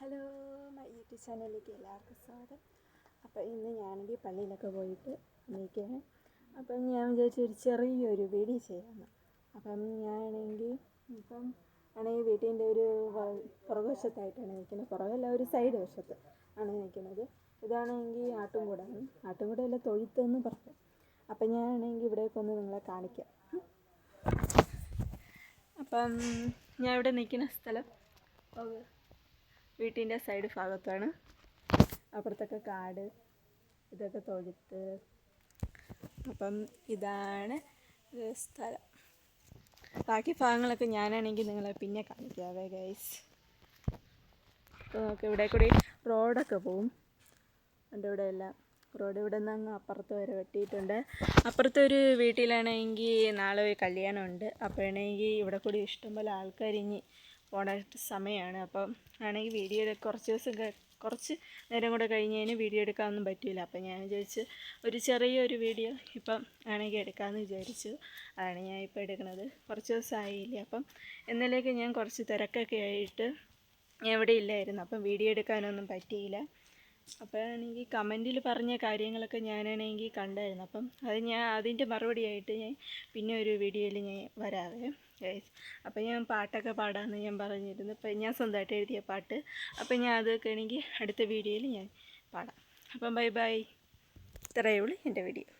Hello my YouTube ചാനലിലേക്ക് എല്ലാവർക്കും സ്വാഗതം. അപ്പോൾ ഇന്ന് ഞാനെങ്കിൽ പള്ളിയിലൊക്കെ പോയിട്ട് വന്നിരിക്കുകയാണ്. അപ്പം ഞാൻ വിചാരിച്ചു ഒരു ചെറിയൊരു വീഡിയോ ചെയ്യാമെന്ന്. അപ്പം ഞാനാണെങ്കിൽ ഇപ്പം ആണെങ്കിൽ വീട്ടിന്റെ ഒരു പുറകുവശത്തായിട്ടാണ് നിൽക്കുന്നത്. പുറകല്ല ഒരു സൈഡ് വശത്ത് ആണ് നിൽക്കുന്നത്. ഇതാണെങ്കിൽ ആട്ടുംകൂടാണ്. ആട്ടുംകൂടയല്ല തൊഴുത്തെന്ന് പറഞ്ഞു അപ്പം ഞാനാണെങ്കിൽ ഇവിടേക്കൊന്ന് നിങ്ങളെ കാണിക്കാം. അപ്പം ഞാൻ ഇവിടെ നിൽക്കുന്ന സ്ഥലം. ഓ, വീട്ടിന്റെ സൈഡ് ഭാഗത്താണ്. അപ്പുറത്തൊക്കെ കാട് ഇതൊക്കെ തൊഴുത്ത്. അപ്പം ഇതാണ് സ്ഥലം. ബാക്കി ഭാഗങ്ങളൊക്കെ ഞാനാണെങ്കിൽ നിങ്ങളെ പിന്നെ കാണിക്കാവേ ഗൈസ് അപ്പോൾ നമുക്ക് ഇവിടെ കൂടി റോഡൊക്കെ പോവും. എന്റെ ഇവിടെ എല്ലാം? റോഡ് ഇവിടെ നിന്ന് അങ്ങ് അപ്പുറത്ത് വരെ വെട്ടിയിട്ടുണ്ട്. അപ്പുറത്തെ ഒരു വീട്ടിലാണെങ്കിൽ നാളെ ഒരു കല്യാണമുണ്ട്. അപ്പോഴാണെങ്കിൽ ഇവിടെ കൂടി ഇഷ്ടംപോലെ ആൾക്കാർ ഇനി പോണ സമയമാണ്. അപ്പം ആണെങ്കിൽ വീഡിയോ കുറച്ച് ദിവസം കുറച്ച് നേരം കൂടെ കഴിഞ്ഞതിന് വീഡിയോ എടുക്കാനൊന്നും പറ്റില്ല അപ്പം ഞാൻ വിചാരിച്ച് ഒരു ചെറിയൊരു വീഡിയോ ഇപ്പം ആണെങ്കിൽ എടുക്കാമെന്ന് വിചാരിച്ചു. അതാണ് ഞാൻ ഇപ്പോൾ എടുക്കുന്നത് കുറച്ച് ദിവസമായില്ല അപ്പം എന്നലേക്ക് ഞാൻ കുറച്ച് തിരക്കൊക്കെ ആയിട്ട് ഇവിടെ ഇല്ലായിരുന്നു. അപ്പം വീഡിയോ എടുക്കാനൊന്നും പറ്റിയില്ല. അപ്പോഴാണെങ്കിൽ കമന്റിൽ പറഞ്ഞ കാര്യങ്ങളൊക്കെ ഞാനാണെങ്കിൽ കണ്ടായിരുന്നു. അപ്പം അത് ഞാൻ അതിന്റെ മറുപടിയായിട്ട് ഞാൻ പിന്നെ ഒരു വീഡിയോയിൽ ഞാൻ വരാവേ ഗൈസ് അപ്പം ഞാൻ പാട്ടൊക്കെ പാടാമെന്ന് ഞാൻ പറഞ്ഞിരുന്നു. ഇപ്പം ഞാൻ സ്വന്തമായിട്ട് എഴുതിയ പാട്ട്. അപ്പം ഞാൻ അതൊക്കെ ആണെങ്കിൽ അടുത്ത വീഡിയോയിൽ ഞാൻ പാടാം. അപ്പം ബൈ ബൈ. ഇത്രയേ ഉള്ളൂ എന്റെ വീഡിയോ.